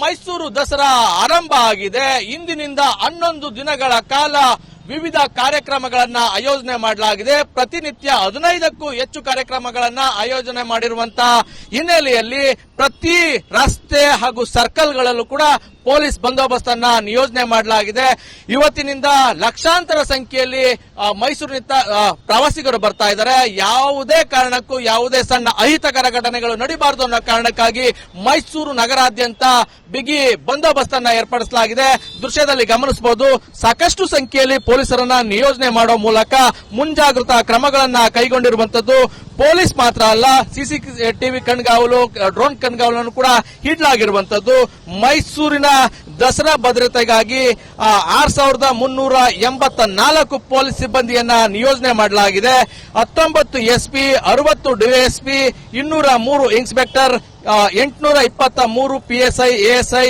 ಮೈಸೂರು ದಸರಾ ಆರಂಭ ಆಗಿದೆ. ಇಂದಿನಿಂದ ಹನ್ನೊಂದು ದಿನಗಳ ಕಾಲ ವಿವಿಧ ಕಾರ್ಯಕ್ರಮಗಳನ್ನ ಆಯೋಜನೆ ಮಾಡಲಾಗಿದೆ. ಪ್ರತಿನಿತ್ಯ ಹದಿನೈದಕ್ಕೂ ಹೆಚ್ಚು ಕಾರ್ಯಕ್ರಮಗಳನ್ನ ಆಯೋಜನೆ ಮಾಡಿರುವಂತಹ ಹಿನ್ನೆಲೆಯಲ್ಲಿ ಪ್ರತಿ ರಸ್ತೆ ಹಾಗೂ ಸರ್ಕಲ್ಗಳಲ್ಲೂ ಕೂಡ ಪೊಲೀಸ್ ಬಂದೋಬಸ್ತ್ ಅನ್ನ ನಿಯೋಜನೆ ಮಾಡಲಾಗಿದೆ. ಇವತ್ತಿನಿಂದ ಲಕ್ಷಾಂತರ ಸಂಖ್ಯೆಯಲ್ಲಿ ಮೈಸೂರಿನಿಂದ ಪ್ರವಾಸಿಗರು ಬರ್ತಾ ಇದ್ದಾರೆ. ಯಾವುದೇ ಕಾರಣಕ್ಕೂ, ಯಾವುದೇ ಸಣ್ಣ ಅಹಿತಕರ ಘಟನೆಗಳು ನಡಿಬಾರದು ಅನ್ನೋ ಕಾರಣಕ್ಕಾಗಿ ಮೈಸೂರು ನಗರಾದ್ಯಂತ ಬಿಗಿ ಬಂದೋಬಸ್ತ್ ಅನ್ನ ಏರ್ಪಡಿಸಲಾಗಿದೆ. ದೃಶ್ಯದಲ್ಲಿ ಗಮನಿಸಬಹುದು, ಸಾಕಷ್ಟು ಸಂಖ್ಯೆಯಲ್ಲಿ ಪೊಲೀಸರನ್ನ ನಿಯೋಜನೆ ಮಾಡೋ ಮೂಲಕ ಮುಂಜಾಗ್ರತಾ ಕ್ರಮಗಳನ್ನ ಕೈಗೊಂಡಿರುವಂತದ್ದು ಪೊಲೀಸ್ ಮಾತ್ರ ಅಲ್ಲ ಸಿಸಿ ಟಿವಿ ಕಣ್ಗಾವಲು, ಡ್ರೋನ್ ಕಣ್ಗಾವಲನ್ನು ಕೂಡ ಇಡ್ಲಾಗಿರುವಂತದ್ದು ಮೈಸೂರಿನ ದಸರಾ ಭದ್ರತೆಗಾಗಿ ಆರ್ ಸಾವಿರದ ಮುನ್ನೂರ ಎಂಬತ್ತ ನಾಲ್ಕು ಪೊಲೀಸ್ ಸಿಬ್ಬಂದಿಯನ್ನ ನಿಯೋಜನೆ ಮಾಡಲಾಗಿದೆ. ಹತ್ತೊಂಬತ್ತು ಎಸ್ಪಿ, ಅರವತ್ತು ಡಿಎಸ್ಪಿ, ಇನ್ನೂರ ಮೂರು ಇನ್ಸ್ಪೆಕ್ಟರ್ ಎಂಟುನೂರ ಇಪ್ಪತ್ತ ಮೂರು ಪಿಎಸ್ಐ, ಎಎಸ್ಐ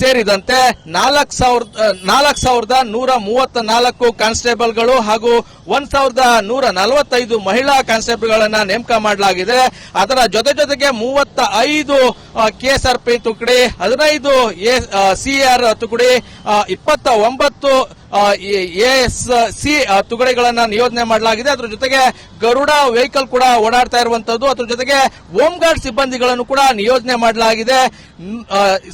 ಸೇರಿದಂತೆ ನಾಲ್ಕು ಸಾವಿರದ ನಾಲ್ಕು ಸಾವಿರದ ನೂರ ಮೂವತ್ತ ನಾಲ್ಕು ಕಾನ್ಸ್ಟೇಬಲ್ಗಳು ಹಾಗೂ ಒಂದ್ ಸಾವಿರದ ನೂರ ನಲವತ್ತೈದು ಮಹಿಳಾ ಕಾನ್ಸ್ಟೇಬಲ್ಗಳನ್ನ ನೇಮಕ ಮಾಡಲಾಗಿದೆ. ಅದರ ಜೊತೆ ಜೊತೆಗೆ ಮೂವತ್ತ ಐದು ಕೆಎಸ್ಆರ್ಪಿ ತುಕಡಿ, ಹದಿನೈದು ಸಿಆರ್ ತುಕಡಿ ಇಪ್ಪತ್ತ ಒಂಬತ್ತು ಎಸ್ ಸಿ ತುಕಡಿಗಳನ್ನ ನಿಯೋಜನೆ ಮಾಡಲಾಗಿದೆ. ಅದರ ಜೊತೆಗೆ ಗರುಡ ವೆಹಿಕಲ್ ಕೂಡ ಓಡಾಡ್ತಾ ಇರುವಂತದ್ದು. ಅದ್ರ ಜೊತೆಗೆ ಹೋಮ್ ಗಾರ್ಡ್ ಸಿಬ್ಬಂದಿಗಳನ್ನು ಕೂಡ ನಿಯೋಜನೆ ಮಾಡಲಾಗಿದೆ.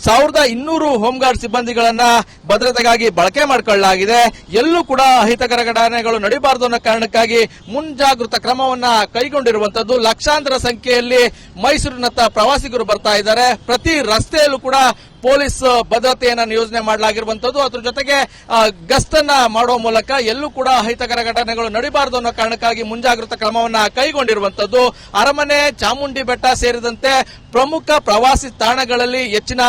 ಸಾವಿರದ ಇನ್ನೂರು ಹೋಮ್ಗಾರ್ಡ್ ಸಿಬ್ಬಂದಿಗಳನ್ನ ಭದ್ರತೆಗಾಗಿ ಬಳಕೆ ಮಾಡಿಕೊಳ್ಳಲಾಗಿದೆ. ಎಲ್ಲೂ ಕೂಡ ಅಹಿತಕರ ಘಟನೆಗಳು ನಡೀಬಾರದು ಅನ್ನೋ ಕಾರಣಕ್ಕಾಗಿ ಮುಂಜಾಗೃತ ಕ್ರಮವನ್ನ ಕೈಗೊಂಡಿರುವಂತದ್ದು. ಲಕ್ಷಾಂತರ ಸಂಖ್ಯೆಯಲ್ಲಿ ಮೈಸೂರಿನತ್ತ ಪ್ರವಾಸಿಗರು ಬರ್ತಾ ಇದ್ದಾರೆ. ಪ್ರತಿ ರಸ್ತೆಯಲ್ಲೂ ಕೂಡ ಪೊಲೀಸ್ ಭದ್ರತೆಯನ್ನ ನಿಯೋಜನೆ ಮಾಡಲಾಗಿರುವಂತದ್ದು ಅದ್ರ ಜೊತೆಗೆ ಗಸ್ತನ್ನ ಮಾಡುವ ಮೂಲಕ ಎಲ್ಲೂ ಕೂಡ ಅಹಿತಕರ ಘಟನೆಗಳು ನಡೀಬಾರದು ಅನ್ನೋ ಕಾರಣಕ್ಕಾಗಿ ಮುಂಜಾಗ್ರತಾ ಕ್ರಮವನ್ನ ಕೈಗೊಂಡಿರುವಂತದ್ದು ಅರಮನೆ, ಚಾಮುಂಡಿ ಬೆಟ್ಟ ಸೇರಿದಂತೆ ಪ್ರಮುಖ ಪ್ರವಾಸಿ ತಾಣಗಳಲ್ಲಿ ಹೆಚ್ಚಿನ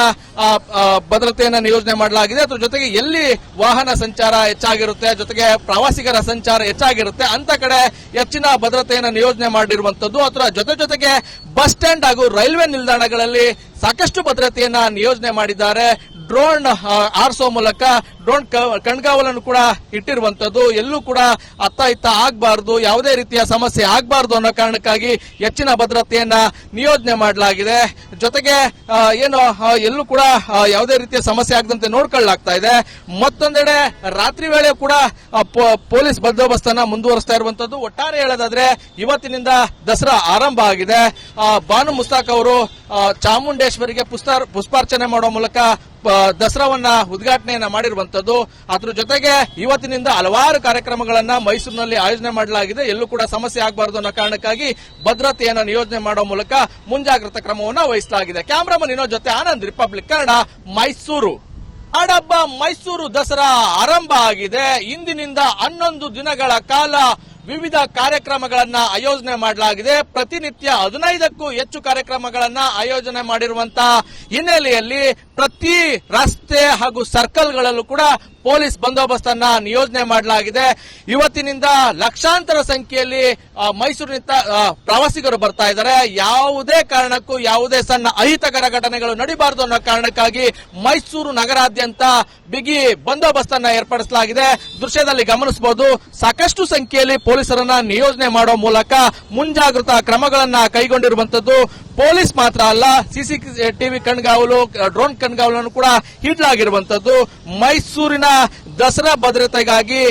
ಭದ್ರತೆಯನ್ನ ನಿಯೋಜನೆ ಮಾಡಲಾಗಿದೆ. ಅದ್ರ ಜೊತೆಗೆ ಎಲ್ಲಿ ವಾಹನ ಸಂಚಾರ ಹೆಚ್ಚಾಗಿರುತ್ತೆ ಜೊತೆಗೆ ಪ್ರವಾಸಿಗರ ಸಂಚಾರ ಹೆಚ್ಚಾಗಿರುತ್ತೆ, ಅಂತ ಕಡೆ ಹೆಚ್ಚಿನ ಭದ್ರತೆಯನ್ನು ನಿಯೋಜನೆ ಮಾಡಿರುವಂತದ್ದು ಅದರ ಜೊತೆ ಜೊತೆಗೆ ಬಸ್ ಸ್ಟ್ಯಾಂಡ್ ಹಾಗೂ ರೈಲ್ವೆ ನಿಲ್ದಾಣಗಳಲ್ಲಿ ಸಾಕಷ್ಟು ಭದ್ರತೆಯನ್ನ ನಿಯೋಜನೆ ಮಾಡಿದ್ದಾರೆ. ಡ್ರೋನ್ ಆರಿಸೋ ಮೂಲಕ ಡ್ರೋನ್ ಕಣ್ಗಾವಲನ್ನು ಕೂಡ ಇಟ್ಟಿರುವಂತದ್ದು. ಎಲ್ಲೂ ಕೂಡ ಅತ್ತ ಇತ್ತ ಆಗಬಾರದು, ಯಾವುದೇ ರೀತಿಯ ಸಮಸ್ಯೆ ಆಗಬಾರದು ಅನ್ನೋ ಕಾರಣಕ್ಕಾಗಿ ಹೆಚ್ಚಿನ ಭದ್ರತೆಯನ್ನ ನಿಯೋಜನೆ ಮಾಡಲಾಗಿದೆ. ಜೊತೆಗೆ ಏನು ಎಲ್ಲೂ ಕೂಡ ಯಾವುದೇ ರೀತಿಯ ಸಮಸ್ಯೆ ಆಗದಂತೆ ನೋಡ್ಕೊಳ್ಳಲಾಗ್ತಾ ಇದೆ. ಮತ್ತೊಂದೆಡೆ ರಾತ್ರಿ ವೇಳೆ ಕೂಡ ಪೊಲೀಸ್ ಬಂದೋಬಸ್ತ್ ಬಂದೋಬಸ್ತನ್ನ ಮುಂದುವರಿಸ್ತಾ ಇರುವಂತದ್ದು. ಒಟ್ಟಾರೆ ಹೇಳೋದಾದ್ರೆ, ಇವತ್ತಿನಿಂದ ದಸರಾ ಆರಂಭ ಆಗಿದೆ. ಬಾನು ಮುಸ್ತಾಕ್ ಅವರು ಚಾಮುಂಡೇಶ್ವರಿಗೆ ಪುಷ್ಪಾರ್ಚನೆ ಮಾಡೋ ಮೂಲಕ ದಸರಾವನ್ನ ಉದ್ಘಾಟನೆಯನ್ನ ಮಾಡಿರುವಂತದ್ದು. ಅದ್ರ ಜೊತೆಗೆ ಇವತ್ತಿನಿಂದ ಹಲವಾರು ಕಾರ್ಯಕ್ರಮಗಳನ್ನ ಮೈಸೂರಿನಲ್ಲಿ ಆಯೋಜನೆ ಮಾಡಲಾಗಿದೆ. ಎಲ್ಲೂ ಕೂಡ ಸಮಸ್ಯೆ ಆಗಬಾರದು ಅನ್ನೋ ಕಾರಣಕ್ಕಾಗಿ ಭದ್ರತೆಯನ್ನು ನಿಯೋಜನೆ ಮಾಡುವ ಮೂಲಕ ಮುಂಜಾಗ್ರತಾ ಕ್ರಮವನ್ನ ವಹಿಸಲಾಗಿದೆ. ಕ್ಯಾಮ್ರಾಮನ್ ಇನ್ನೋ ಜೊತೆ ಆನಂದ್ ರಿಪಬ್ಲಿಕ್ ಕನ್ನಡ, ಮೈಸೂರು. ಆಡಬ್ಬ ಮೈಸೂರು ದಸರಾ ಆರಂಭ ಆಗಿದೆ. ಇಂದಿನಿಂದ ಹನ್ನೊಂದು ದಿನಗಳ ಕಾಲ ವಿವಿಧ ಕಾರ್ಯಕ್ರಮಗಳನ್ನ ಆಯೋಜನೆ ಮಾಡಲಾಗಿದೆ. ಪ್ರತಿನಿತ್ಯ ಹದಿನೈದಕ್ಕೂ ಹೆಚ್ಚು ಕಾರ್ಯಕ್ರಮಗಳನ್ನ ಆಯೋಜನೆ ಮಾಡಿರುವಂತಹ ಹಿನ್ನೆಲೆಯಲ್ಲಿ ಪ್ರತಿ ರಸ್ತೆ ಹಾಗೂ ಸರ್ಕಲ್ಗಳಲ್ಲೂ ಕೂಡ ಪೊಲೀಸ್ ಬಂದೋಬಸ್ತ್ ಅನ್ನ ನಿಯೋಜನೆ ಮಾಡಲಾಗಿದೆ. ಇವತ್ತಿನಿಂದ ಲಕ್ಷಾಂತರ ಸಂಖ್ಯೆಯಲ್ಲಿ ಮೈಸೂರಿನಿಂದ ಪ್ರವಾಸಿಗರು ಬರ್ತಾ ಇದ್ದಾರೆ. ಯಾವುದೇ ಕಾರಣಕ್ಕೂ, ಯಾವುದೇ ಸಣ್ಣ ಅಹಿತಕರ ಘಟನೆಗಳು ನಡಿಬಾರದು ಅನ್ನೋ ಕಾರಣಕ್ಕಾಗಿ ಮೈಸೂರು ನಗರಾದ್ಯಂತ ಬಿಗಿ ಬಂದೋಬಸ್ತ್ ಅನ್ನ ಏರ್ಪಡಿಸಲಾಗಿದೆ. ದೃಶ್ಯದಲ್ಲಿ ಗಮನಿಸಬಹುದು, ಸಾಕಷ್ಟು ಸಂಖ್ಯೆಯಲ್ಲಿ ಪೊಲೀಸರನ್ನ ನಿಯೋಜನೆ ಮಾಡೋ ಮೂಲಕ ಮುಂಜಾಗ್ರತಾ ಕ್ರಮಗಳನ್ನ ಕೈಗೊಂಡಿರುವಂತದ್ದು ಪೊಲೀಸ್ ಮಾತ್ರ ಅಲ್ಲ ಸಿಸಿ ಟಿವಿ ಕಣ್ಗಾವಲು, ಡ್ರೋನ್ ಕಣ್ಗಾವಲನ್ನು ಕೂಡ ಹಿಡಲಾಗಿರುವಂತದ್ದು ಮೈಸೂರಿನ ದಸರಾ ಭದ್ರತೆಗಾಗಿ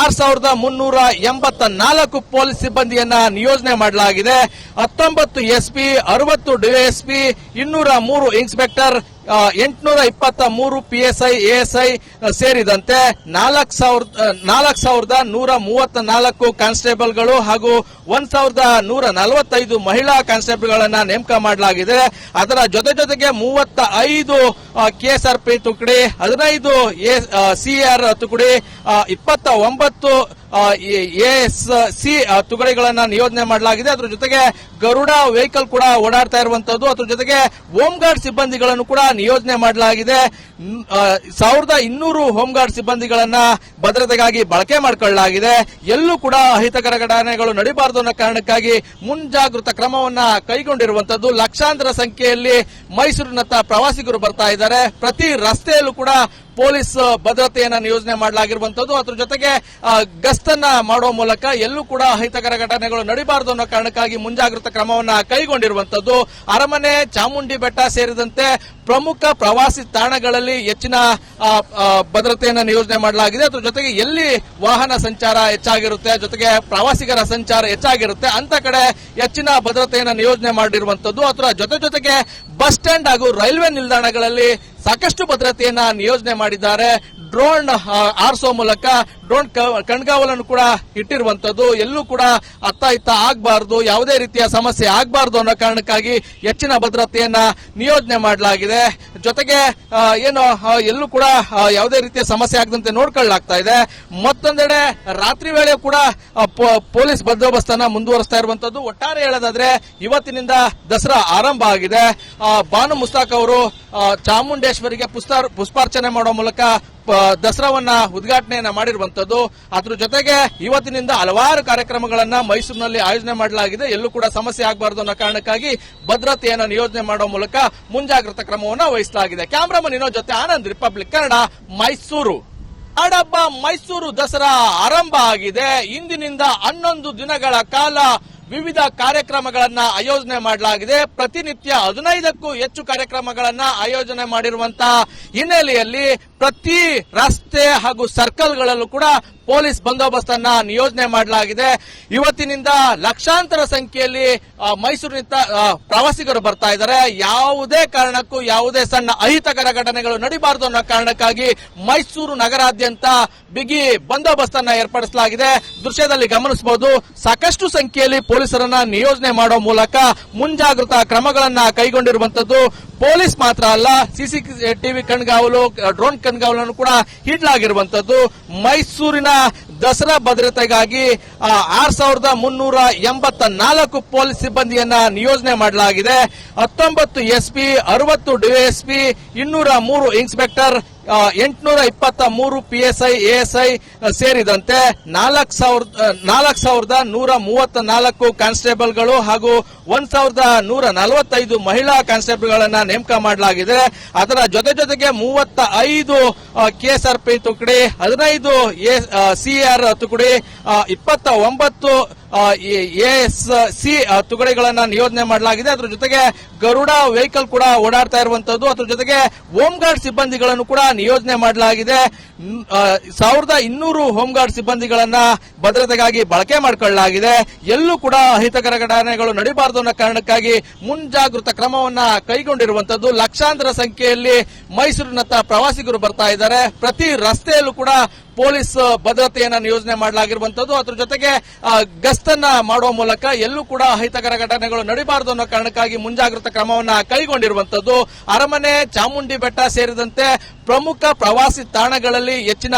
ಆರ್ ಸಾವಿರದ ಮುನ್ನೂರ ಎಂಬತ್ತ ನಾಲ್ಕು ಪೊಲೀಸ್ ಸಿಬ್ಬಂದಿಯನ್ನ ನಿಯೋಜನೆ ಮಾಡಲಾಗಿದೆ. ಹತ್ತೊಂಬತ್ತು ಎಸ್ಪಿ, ಅರವತ್ತು ಡಿಎಸ್ಪಿ, ಇನ್ನೂರ ಮೂರು ಇನ್ಸ್ಪೆಕ್ಟರ್ ಎಂಟುನೂರ ಇಪ್ಪತ್ತ ಮೂರು ಪಿಎಸ್ಐ, ಎಎಸ್ಐ ಸೇರಿದಂತೆ ನಾಲ್ಕು ಸಾವಿರದ ನಾಲ್ಕು ಸಾವಿರದ ನೂರ ಮೂವತ್ತ ನಾಲ್ಕು ಕಾನ್ಸ್ಟೇಬಲ್ಗಳು ಹಾಗೂ ಒಂದ್ ಸಾವಿರದ ನೂರ ನಲವತ್ತೈದು ಮಹಿಳಾ ಕಾನ್ಸ್ಟೇಬಲ್ಗಳನ್ನ ನೇಮಕ ಮಾಡಲಾಗಿದೆ. ಅದರ ಜೊತೆ ಜೊತೆಗೆ ಮೂವತ್ತ ಐದು ಕೆಎಸ್ಆರ್ಪಿ ತುಕಡಿ ಹದಿನೈದು ಸಿಆರ್ ತುಕಡಿ ಇಪ್ಪತ್ತ ಒಂಬತ್ತು ಎಸ್ ಸಿ ತುಗಡಿಗಳನ್ನ ನಿಯೋಜನೆ ಮಾಡಲಾಗಿದೆ. ಅದ್ರ ಜೊತೆಗೆ ಗರುಡ ವೆಹಿಕಲ್ ಕೂಡ ಓಡಾಡ್ತಾ ಇರುವಂತದ್ದು. ಅದ್ರ ಜೊತೆಗೆ ಹೋಮ್ ಗಾರ್ಡ್ ಸಿಬ್ಬಂದಿಗಳನ್ನು ಕೂಡ ನಿಯೋಜನೆ ಮಾಡಲಾಗಿದೆ. ಸಾವಿರದ ಇನ್ನೂರು ಹೋಮ್ ಗಾರ್ಡ್ ಸಿಬ್ಬಂದಿಗಳನ್ನ ಭದ್ರತೆಗಾಗಿ ಬಳಕೆ ಮಾಡಿಕೊಳ್ಳಲಾಗಿದೆ. ಎಲ್ಲೂ ಕೂಡ ಅಹಿತಕರ ಘಟನೆಗಳು ನಡೀಬಾರದು ಅನ್ನೋ ಕಾರಣಕ್ಕಾಗಿ ಮುಂಜಾಗೃತ ಕ್ರಮವನ್ನ ಕೈಗೊಂಡಿರುವಂತದ್ದು. ಲಕ್ಷಾಂತರ ಸಂಖ್ಯೆಯಲ್ಲಿ ಮೈಸೂರಿನತ್ತ ಪ್ರವಾಸಿಗರು ಬರ್ತಾ ಇದ್ದಾರೆ. ಪ್ರತಿ ರಸ್ತೆಯಲ್ಲೂ ಕೂಡ ಪೊಲೀಸ್ ಭದ್ರತೆಯನ್ನ ನಿಯೋಜನೆ ಮಾಡಲಾಗಿರುವಂತದ್ದು ಅದ್ರ ಜೊತೆಗೆ ಗಸ್ತನ್ನ ಮಾಡುವ ಮೂಲಕ ಎಲ್ಲೂ ಕೂಡ ಅಹಿತಕರ ಘಟನೆಗಳು ನಡೀಬಾರದು ಅನ್ನೋ ಕಾರಣಕ್ಕಾಗಿ ಮುಂಜಾಗ್ರತಾ ಕ್ರಮವನ್ನ ಕೈಗೊಂಡಿರುವಂತದ್ದು ಅರಮನೆ, ಚಾಮುಂಡಿ ಬೆಟ್ಟ ಸೇರಿದಂತೆ ಪ್ರಮುಖ ಪ್ರವಾಸಿ ತಾಣಗಳಲ್ಲಿ ಹೆಚ್ಚಿನ ಭದ್ರತೆಯನ್ನ ನಿಯೋಜನೆ ಮಾಡಲಾಗಿದೆ. ಅದ್ರ ಜೊತೆಗೆ ಎಲ್ಲಿ ವಾಹನ ಸಂಚಾರ ಹೆಚ್ಚಾಗಿರುತ್ತೆ ಜೊತೆಗೆ ಪ್ರವಾಸಿಗರ ಸಂಚಾರ ಹೆಚ್ಚಾಗಿರುತ್ತೆ, ಅಂತ ಕಡೆ ಹೆಚ್ಚಿನ ಭದ್ರತೆಯನ್ನ ನಿಯೋಜನೆ ಮಾಡಿರುವಂತದ್ದು ಅದರ ಜೊತೆ ಜೊತೆಗೆ ಬಸ್ ಸ್ಟ್ಯಾಂಡ್ ಹಾಗೂ ರೈಲ್ವೆ ನಿಲ್ದಾಣಗಳಲ್ಲಿ ಸಾಕಷ್ಟು ಭದ್ರತೆಯನ್ನ ನಿಯೋಜನೆ ಮಾಡಿದ್ದಾರೆ. ಡ್ರೋನ್ ಆರಿಸೋ ಮೂಲಕ ಡ್ರೋನ್ ಕಣ್ಗಾವಲನ್ನು ಕೂಡ ಇಟ್ಟಿರುವಂತದ್ದು. ಎಲ್ಲೂ ಕೂಡ ಅತ್ತ ಇತ್ತ ಆಗಬಾರದು, ಯಾವುದೇ ರೀತಿಯ ಸಮಸ್ಯೆ ಆಗಬಾರದು ಅನ್ನೋ ಕಾರಣಕ್ಕಾಗಿ ಹೆಚ್ಚಿನ ಭದ್ರತೆಯನ್ನ ನಿಯೋಜನೆ ಮಾಡಲಾಗಿದೆ. ಜೊತೆಗೆ ಏನು ಎಲ್ಲೂ ಕೂಡ ಯಾವುದೇ ರೀತಿಯ ಸಮಸ್ಯೆ ಆಗದಂತೆ ನೋಡ್ಕೊಳ್ಳಲಾಗ್ತಾ ಇದೆ. ಮತ್ತೊಂದೆಡೆ, ರಾತ್ರಿ ವೇಳೆ ಕೂಡ ಪೊಲೀಸ್ ಬಂದೋಬಸ್ತನ್ನ ಮುಂದುವರಿಸ್ತಾ ಇರುವಂತದ್ದು. ಒಟ್ಟಾರೆ ಹೇಳೋದಾದ್ರೆ, ಇವತ್ತಿನಿಂದ ದಸರಾ ಆರಂಭ ಆಗಿದೆ. ಬಾನು ಮುಸ್ತಾಕ್ ಅವರು ಚಾಮುಂಡೇಶ್ವರಿಗೆ ಪುಸ್ತಾರ್- ಪುಷ್ಪಾರ್ಚನೆ ಮಾಡೋ ಮೂಲಕ ದಸರಾವನ್ನ ಉದ್ಘಾಟನೆಯನ್ನ ಮಾಡಿರುವಂತದ್ದು. ಅದ್ರ ಜೊತೆಗೆ ಇವತ್ತಿನಿಂದ ಹಲವಾರು ಕಾರ್ಯಕ್ರಮಗಳನ್ನ ಮೈಸೂರಿನಲ್ಲಿ ಆಯೋಜನೆ ಮಾಡಲಾಗಿದೆ. ಎಲ್ಲೂ ಕೂಡ ಸಮಸ್ಯೆ ಆಗಬಾರದು ಅನ್ನೋ ಕಾರಣಕ್ಕಾಗಿ ಭದ್ರತೆಯನ್ನು ನಿಯೋಜನೆ ಮಾಡುವ ಮೂಲಕ ಮುಂಜಾಗ್ರತಾ ಕ್ರಮವನ್ನು ವಹಿಸಲಾಗಿದೆ. ಕ್ಯಾಮ್ರಾಮನ್ ಇನ್ನೋ ಜೊತೆ ಆನಂದ್ ರಿಪಬ್ಲಿಕ್ ಕನ್ನಡ, ಮೈಸೂರು. ಅಡಬ್ಬ ಮೈಸೂರು ದಸರಾ ಆರಂಭ ಆಗಿದೆ. ಇಂದಿನಿಂದ ಹನ್ನೊಂದು ದಿನಗಳ ಕಾಲ ವಿವಿಧ ಕಾರ್ಯಕ್ರಮಗಳನ್ನ ಆಯೋಜನೆ ಮಾಡಲಾಗಿದೆ. ಪ್ರತಿನಿತ್ಯ ಹದಿನೈದಕ್ಕೂ ಹೆಚ್ಚು ಕಾರ್ಯಕ್ರಮಗಳನ್ನ ಆಯೋಜನೆ ಮಾಡಿರುವಂತಹ ಹಿನ್ನೆಲೆಯಲ್ಲಿ ಪ್ರತಿ ರಸ್ತೆ ಹಾಗೂ ಸರ್ಕಲ್ಗಳಲ್ಲೂ ಕೂಡ ಪೊಲೀಸ್ ಬಂದೋಬಸ್ತನ್ನ ನಿಯೋಜನೆ ಮಾಡಲಾಗಿದೆ. ಇವತ್ತಿನಿಂದ ಲಕ್ಷಾಂತರ ಸಂಖ್ಯೆಯಲ್ಲಿ ಮೈಸೂರಿನಿಂದ ಪ್ರವಾಸಿಗರು ಬರ್ತಾ ಇದ್ದಾರೆ. ಯಾವುದೇ ಕಾರಣಕ್ಕೂ, ಯಾವುದೇ ಸಣ್ಣ ಅಹಿತಕರ ಘಟನೆಗಳು ನಡಿಬಾರದು ಅನ್ನೋ ಕಾರಣಕ್ಕಾಗಿ ಮೈಸೂರು ನಗರಾದ್ಯಂತ ಬಿಗಿ ಬಂದೋಬಸ್ತನ್ನ ಏರ್ಪಡಿಸಲಾಗಿದೆ. ದೃಶ್ಯದಲ್ಲಿ ಗಮನಿಸಬಹುದು, ಸಾಕಷ್ಟು ಸಂಖ್ಯೆಯಲ್ಲಿ ಪೊಲೀಸರನ್ನ ನಿಯೋಜನೆ ಮಾಡೋ ಮೂಲಕ ಮುಂಜಾಗ್ರತಾ ಕ್ರಮಗಳನ್ನ ಕೈಗೊಂಡಿರುವಂತದ್ದು ಪೊಲೀಸ್ ಮಾತ್ರ ಅಲ್ಲ ಸಿಸಿ ಟಿವಿ ಕಣ್ಗಾವಲು ಡ್ರೋನ್ ಕಣ್ಗಾವಲನ್ನು ಕೂಡ ಇಡ್ಲಾಗಿರುವಂತದ್ದು ಮೈಸೂರಿನ ದಸರಾ ಭದ್ರತೆಗಾಗಿ ಆರ್ ಸಾವಿರದ ಮುನ್ನೂರ ಎಂಬತ್ತ ನಾಲ್ಕು ಪೊಲೀಸ್ ಸಿಬ್ಬಂದಿಯನ್ನ ನಿಯೋಜನೆ ಮಾಡಲಾಗಿದೆ. ಹತ್ತೊಂಬತ್ತು ಎಸ್ಪಿ, ಅರವತ್ತು ಡಿಎಸ್ಪಿ, ಇನ್ನೂರ ಮೂರು ಇನ್ಸ್ಪೆಕ್ಟರ್ ಎಂಟುನೂರ ಇಪ್ಪತ್ತ ಮೂರು ಪಿಎಸ್ಐ, ಎಎಸ್ಐ ಸೇರಿದಂತೆ ನಾಲ್ಕು ಸಾವಿರದ ನಾಲ್ಕು ಸಾವಿರದ ನೂರ ಮೂವತ್ತ ನಾಲ್ಕು ಕಾನ್ಸ್ಟೇಬಲ್ಗಳು ಹಾಗೂ ಒಂದ್ ಸಾವಿರದ ನೂರ ನಲವತ್ತೈದು ಮಹಿಳಾ ಕಾನ್ಸ್ಟೇಬಲ್ಗಳನ್ನ ನೇಮಕ ಮಾಡಲಾಗಿದೆ. ಅದರ ಜೊತೆ ಜೊತೆಗೆ ಮೂವತ್ತ ಐದು ಕೆಎಸ್ಆರ್ಪಿ ತುಕಡಿ, ಹದಿನೈದು ಸಿಆರ್ ಹತ್ತು ಆ, ಇಪ್ಪತ್ತ ಒಂಬತ್ತು ಎಸ್ ಸಿ ತುಗಡಿಗಳನ್ನ ನಿಯೋಜನೆ ಮಾಡಲಾಗಿದೆ. ಅದ್ರ ಜೊತೆಗೆ ಗರುಡ ವೆಹಿಕಲ್ ಕೂಡ ಓಡಾಡ್ತಾ ಇರುವಂತದ್ದು. ಅದ್ರ ಜೊತೆಗೆ ಹೋಮ್ ಗಾರ್ಡ್ ಸಿಬ್ಬಂದಿಗಳನ್ನು ಕೂಡ ನಿಯೋಜನೆ ಮಾಡಲಾಗಿದೆ. ಸಾವಿರದ ಇನ್ನೂರು ಹೋಮ್ ಗಾರ್ಡ್ ಸಿಬ್ಬಂದಿಗಳನ್ನ ಭದ್ರತೆಗಾಗಿ ಬಳಕೆ ಮಾಡಿಕೊಳ್ಳಲಾಗಿದೆ. ಎಲ್ಲೂ ಕೂಡ ಅಹಿತಕರ ಘಟನೆಗಳು ನಡೀಬಾರದು ಅನ್ನೋ ಕಾರಣಕ್ಕಾಗಿ ಮುಂಜಾಗೃತ ಕ್ರಮವನ್ನ ಕೈಗೊಂಡಿರುವಂತದ್ದು. ಲಕ್ಷಾಂತರ ಸಂಖ್ಯೆಯಲ್ಲಿ ಮೈಸೂರಿನತ್ತ ಪ್ರವಾಸಿಗರು ಬರ್ತಾ ಇದ್ದಾರೆ. ಪ್ರತಿ ರಸ್ತೆಯಲ್ಲೂ ಕೂಡ ಪೊಲೀಸ್ ಭದ್ರತೆಯನ್ನ ನಿಯೋಜನೆ ಮಾಡಲಾಗಿರುವಂತದ್ದು. ಅದ್ರ ಜೊತೆಗೆ ಆ, ಗಸ್ತನ್ನ ಮಾಡುವ ಮೂಲಕ ಎಲ್ಲೂ ಕೂಡ ಅಹಿತಕರ ಘಟನೆಗಳು ನಡೀಬಾರದು ಅನ್ನೋ ಕಾರಣಕ್ಕಾಗಿ ಮುಂಜಾಗ್ರತಾ ಕ್ರಮವನ್ನ ಕೈಗೊಂಡಿರುವಂತದ್ದು ಅರಮನೆ, ಚಾಮುಂಡಿ ಬೆಟ್ಟ ಸೇರಿದಂತೆ ಪ್ರಮುಖ ಪ್ರವಾಸಿ ತಾಣಗಳಲ್ಲಿ ಹೆಚ್ಚಿನ